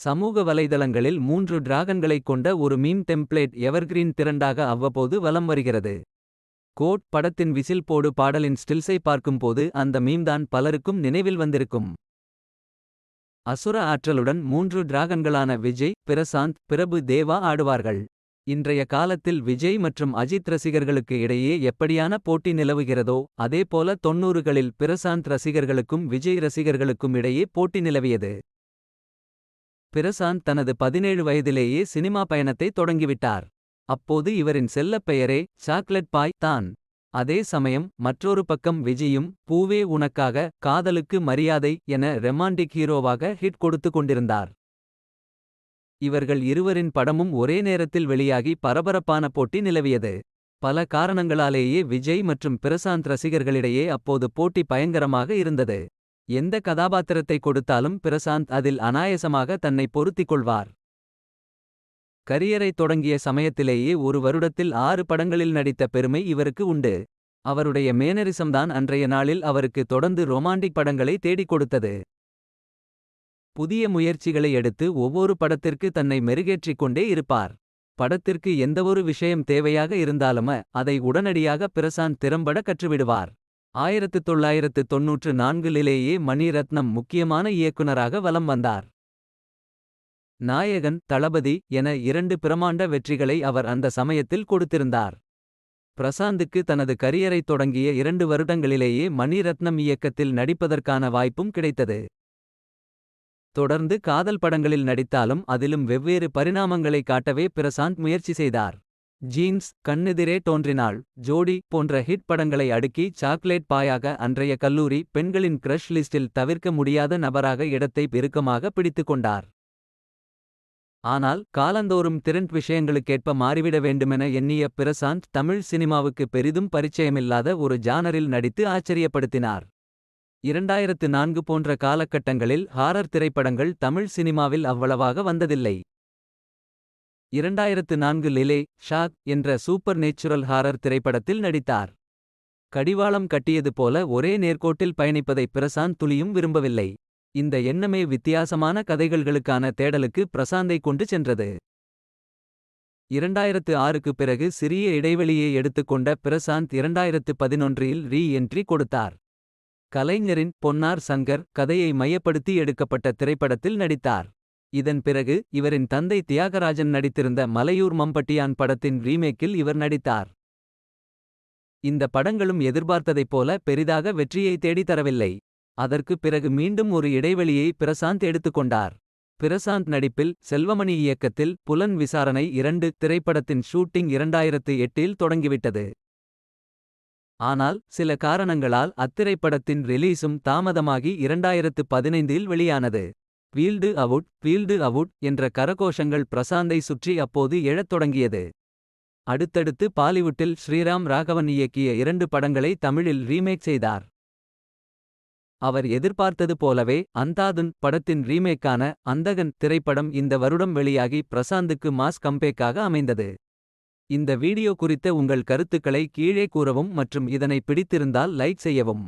சமூக வலைதளங்களில் மூன்று டிராகன்களைக் கொண்ட ஒரு மீம் டெம்ப்ளேட் எவர்கிரீன் திரண்டாக அவ்வப்போது வலம் வருகிறது. கோட் படத்தின் விசில் போடு பாடலின் ஸ்டில்ஸை பார்க்கும்போது அந்த மீம்தான் பலருக்கும் நினைவில் வந்திருக்கும். அசுர ஆற்றலுடன் மூன்று டிராகன்களான விஜய் பிரசாந்த் பிரபு தேவா ஆடுவார்கள். இன்றைய காலத்தில் விஜய் மற்றும் அஜித் ரசிகர்களுக்கு இடையே எப்படியான போட்டி நிலவுகிறதோ. அதேபோல தொண்ணூறுகளில் பிரசாந்த் ரசிகர்களுக்கும் விஜய் ரசிகர்களுக்கும் இடையே போட்டி நிலவியது. பிரசாந்த் தனது பதினேழு வயதிலேயே சினிமா பயணத்தை தொடங்கிவிட்டார். அப்போது இவரின் செல்லப் பெயரே சாக்லெட் பாய் தான். அதே சமயம் மற்றொரு பக்கம் விஜயும் பூவே உனக்காக காதலுக்கு மரியாதை என ரெமாண்டிக் ஹீரோவாக ஹிட் கொடுத்து கொண்டிருந்தார். இவர்கள் இருவரின் படமும் ஒரே நேரத்தில் வெளியாகி பரபரப்பான போட்டி நிலவியது. பல காரணங்களாலேயே விஜய் மற்றும் பிரசாந்த் ரசிகர்களிடையே அப்போது போட்டி பயங்கரமாக இருந்தது. எந்த கதாபாத்திரத்தை கொடுத்தாலும் பிரசாந்த் அதில் அனாயசமாக தன்னை பொருத்திக் கொள்வார். கரியரை தொடங்கிய சமயத்திலேயே ஒரு வருடத்தில் ஆறு படங்களில் நடித்த பெருமை இவருக்கு உண்டு. அவருடைய மேனரிசம்தான் அன்றைய நாளில் அவருக்கு தொடர்ந்து ரொமாண்டிக் படங்களை தேடிக் கொடுத்தது. புதிய முயற்சிகளை எடுத்து ஒவ்வொரு படத்திற்கு தன்னை மெருகேற்றிக் கொண்டே இருப்பார். படத்திற்கு எந்தவொரு விஷயம் தேவையாக இருந்தாலும அதை உடனடியாக பிரசாந்த் திறம்பட கற்றுவிடுவார். ஆயிரத்து தொள்ளாயிரத்து தொன்னூற்று நான்கிலேயே மணிரத்னம் முக்கியமான இயக்குனராக வலம் வந்தார். நாயகன் தளபதி என இரண்டு பிரமாண்ட வெற்றிகளை அவர் அந்த சமயத்தில் கொடுத்திருந்தார். பிரசாந்துக்கு தனது கரியரை தொடங்கிய இரண்டு வருடங்களிலேயே மணிரத்னம் இயக்கத்தில் நடிப்பதற்கான வாய்ப்பும் கிடைத்தது. தொடர்ந்து காதல் படங்களில் நடித்தாலும் அதிலும் வெவ்வேறு பரிணாமங்களை காட்டவே பிரசாந்த் முயற்சி செய்தார். ஜீன்ஸ் கண்ணெதிரே தோன்றினாள் ஜோடி போன்ற ஹிட் படங்களை அடுக்கி சாக்லேட் பாயாக அன்றைய கல்லூரி பெண்களின் கிரஷ் லிஸ்டில் தவிர்க்க முடியாத நபராக இடத்தை பெருக்கமாக பிடித்துக் கொண்டார். ஆனால் காலந்தோறும் திரண்ட் விஷயங்களுக்கேற்ப மாறிவிட வேண்டுமென எண்ணிய பிரசாந்த் தமிழ் சினிமாவுக்கு பெரிதும் பரிச்சயமில்லாத ஒரு ஜானரில் நடித்து ஆச்சரியப்படுத்தினார். இரண்டாயிரத்து நான்கு போன்ற காலகட்டங்களில் ஹாரர் திரைப்படங்கள் தமிழ் சினிமாவில் அவ்வளவாக வந்ததில்லை. இரண்டாயிரத்து நான்கு லிலே ஷாக் என்ற சூப்பர் நேச்சுரல் ஹாரர் திரைப்படத்தில் நடித்தார். கடிவாளம் கட்டியது போல ஒரே நேர்கோட்டில் பயணிப்பதை பிரசாந்த் துளியும் விரும்பவில்லை. இந்த எண்ணமே வித்தியாசமான கதைகள்களுக்கான தேடலுக்கு பிரசாந்தை கொண்டு சென்றது. இரண்டாயிரத்து ஆறுக்கு பிறகு சிறிய இடைவெளியை எடுத்துக்கொண்ட பிரசாந்த் இரண்டாயிரத்து பதினொன்றில் ரீ என்ட்ரி கொடுத்தார். கலைஞரின் பொன்னார் சங்கர் கதையை மையப்படுத்தி எடுக்கப்பட்ட திரைப்படத்தில் நடித்தார். இதன் பிறகு இவரின் தந்தை தியாகராஜன் நடித்திருந்த மலையூர் மம்பட்டியான் படத்தின் ரீமேக்கில் இவர் நடித்தார். இந்த படங்களும் எதிர்பார்த்ததைப் போல பெரிதாக வெற்றியை தேடித்தரவில்லை அதற்கு பிறகு மீண்டும் ஒரு இடைவெளியை பிரசாந்த் எடுத்துக்கொண்டார். பிரசாந்த் நடிப்பில் செல்வமணி இயக்கத்தில் புலன் விசாரணை இரண்டு திரைப்படத்தின் ஷூட்டிங் இரண்டாயிரத்து எட்டில் தொடங்கிவிட்டது. ஆனால் சில காரணங்களால் அத்திரைப்படத்தின் ரிலீஸும் தாமதமாகி இரண்டாயிரத்து பதினைந்தில் வெளியானது. வீல்டு அவுட் வீல்டு அவுட் என்ற கரகோஷங்கள் பிரசாந்தை சுற்றி அப்போது எழத் தொடங்கியது. அடுத்தடுத்து பாலிவுட்டில் ஸ்ரீராம் ராகவன் இயக்கிய இரண்டு படங்களை தமிழில் ரீமேக் செய்தார். அவர் எதிர்பார்த்தது போலவே அந்தாதுன் படத்தின் ரீமேக்கான அந்தகன் திரைப்படம் இந்த வருடம் வெளியாகி பிரசாந்துக்கு மாஸ் கம்பேக்காக அமைந்தது. இந்த வீடியோ குறித்த உங்கள் கருத்துக்களை கீழே கூறவும் மற்றும் இதனை பிடித்திருந்தால் லைக் செய்யவும்.